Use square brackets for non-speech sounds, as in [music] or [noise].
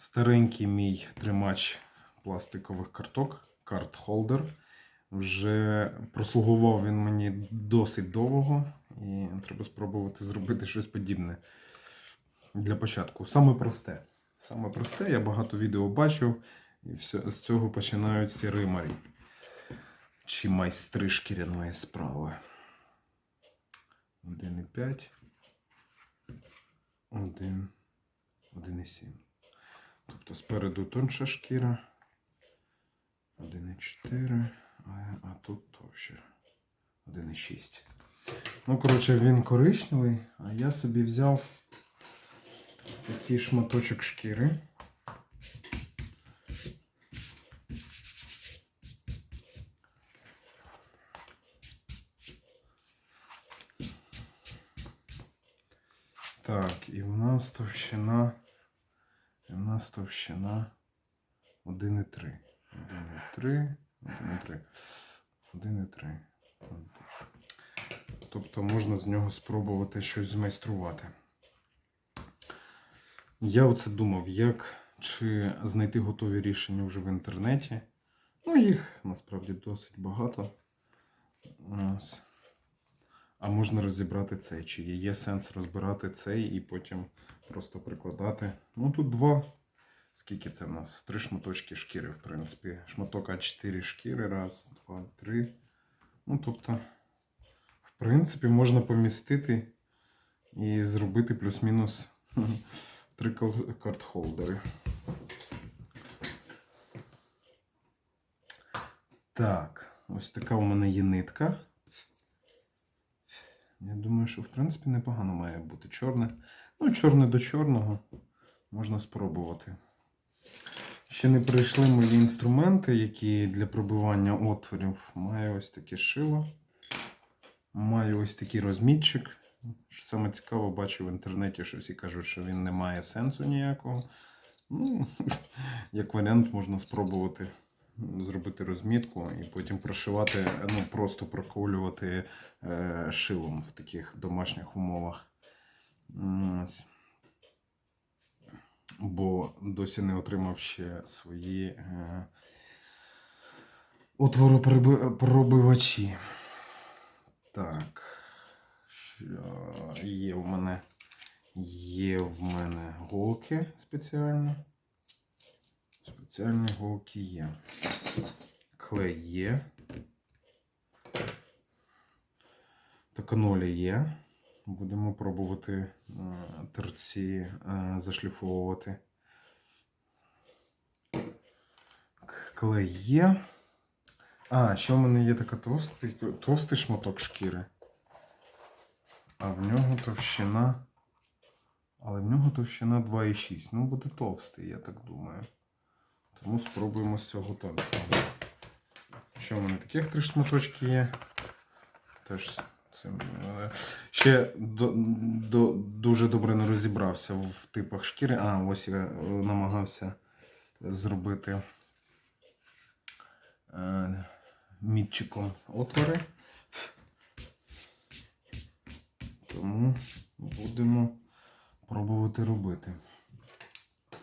Старенький мій тримач пластикових карток, карт-холдер. Вже прослугував він мені досить довго, і треба спробувати зробити щось подібне для початку. Саме просте. Саме просте, я багато відео бачив, і все, з цього починають всі римарі. Чи майстри шкіряної справи. 1,5. 1, 1,7. Тобто спереду тонша шкіра. 1,4, а, а тут товще. 1,6. Ну, коротше, він коричневий, а я собі взяв такий шматочок шкіри. Так, і в нас товщина. І в нас товщина 1,3. 1,3, 1,3. 1,3. Тобто можна з нього спробувати щось змайструвати. Я оце думав, як чи знайти готові рішення вже в інтернеті. Ну, їх насправді досить багато. Ось. А можна розібрати цей, чи є, сенс розбирати цей і потім просто прикладати. Ну тут два. Скільки це в нас? Три шматочки шкіри, в принципі. Шматок А4 шкіри. Раз, два, три. Ну, тобто, в принципі, можна помістити і зробити плюс-мінус [laughs] три карт-холдери. Так, ось така у мене є нитка. Я думаю, що в принципі непогано має бути чорне. Ну, чорне до чорного можна спробувати. Ще не прийшли мої інструменти, які для пробивання отворів. Маю ось таке шило. Маю ось такий розмітчик. Що саме цікаво, бачу в інтернеті, що всі кажуть, що він не має сенсу ніякого. Ну, [laughs] як варіант, можна спробувати зробити розмітку і потім прошивати, ну просто проколювати е, шилом в таких домашніх умовах. Бо досі не отримав ще свої е, отворопробивачі. Так. Що є в мене є в мене голки спеціальні. Спеціальні голки є. Клей є. Токанолі є. Будемо пробувати е, терці е, зашліфовувати. Клей є. А, ще в мене є така товстий, товстий шматок шкіри. А в нього товщина. Але в нього товщина 2,6. Ну, буде товстий, я так думаю. Тому спробуємо з цього тоншого. Ще в мене таких три шматочки є. Теж е, ще до, до, дуже добре не розібрався в типах шкіри. А, ось я е, намагався зробити е, мітчиком отвори. Тому будемо пробувати робити.